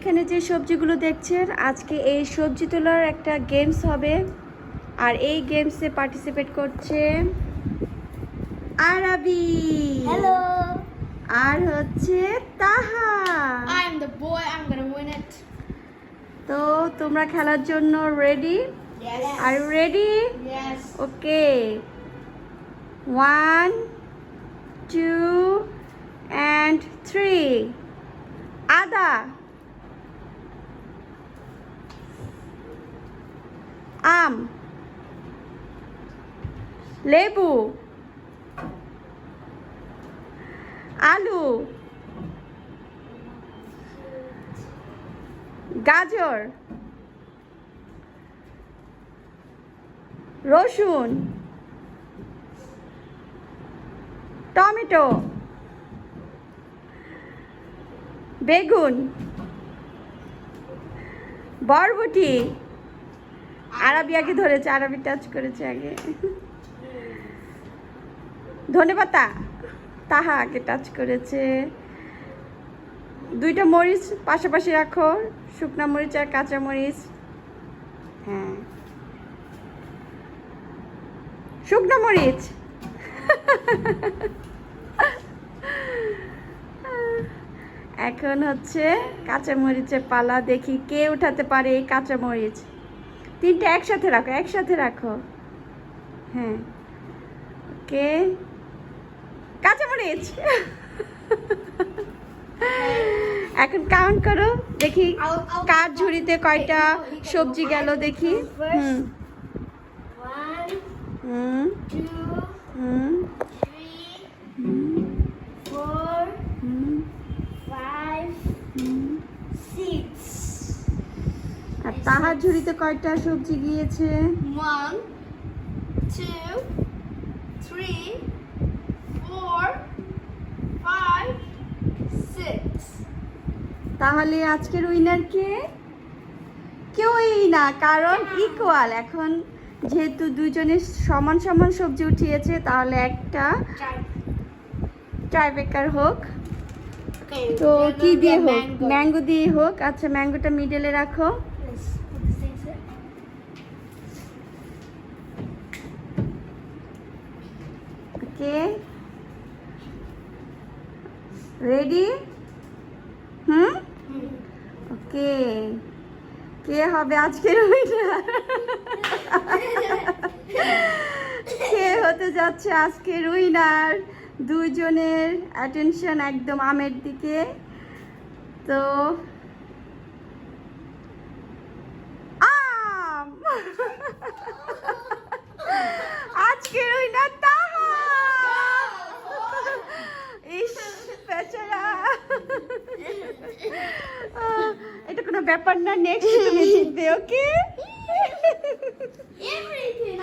এখানে যে সবজিগুলো দেখছেন আজকে এই সবজি তোলার একটা গেমস হবে আর এই গেমসে পার্টিসিপেট করছে আরাবি Hello. আর হচ্ছে তাহা I'm the boy. I'm gonna win it. তো তোমরা খেলার জন্য ready. R ready. Okay one two and three আদা আম। লেবু। আলু। গাজর। রসুন। টমেটো। বেগুন। বরবটি। আরবি আগে ধরেছে, আরবি টাচ করেছে আগে। ধনেপাতা তাহা আগে টাচ করেছে। দুইটা মরিচ পাশাপাশি রাখো, শুকনা মরিচ আর কাঁচা মরিচ। হ্যাঁ। শুকনো মরিচ। এখন হচ্ছে কাঁচা মরিচের পালা, দেখি কে উঠাতে পারে এই কাঁচা মরিচ। তিনটে একসাথে রাখো একসাথে রাখো। হ্যাঁ। ওকে। কাঁচা মরিচ এখন কাউন্ট করো দেখি কার ঝুড়িতে কয়টা সবজি গেল দেখি। হুম। হুম। তাহার ঝুড়িতে কয়টা সবজি গিয়েছে? Three, four, five, six. তাহলে আজকের উইনার কে? কেউই না কারণ ইকুয়াল এখন যেহেতু দুজনের সমান সমান সবজি উঠিয়েছে তাহলে একটা. ট্রাইবেকার হোক। তো কি দিয়ে হোক? ম্যাঙ্গো দিয়ে হোক। আচ্ছা ম্যাঙ্গোটা মিডলে রাখো। ওকে রেডি হুম? ওকে। কে হবে আজকের কে হতে যাচ্ছে আজকের উইনার দুইজনের অ্যাটেনশন একদম আমের দিকে। তো আজকের উইনার কোনো ব্যাপার না নেক্সট তুমি জিতবে ওকে Everything.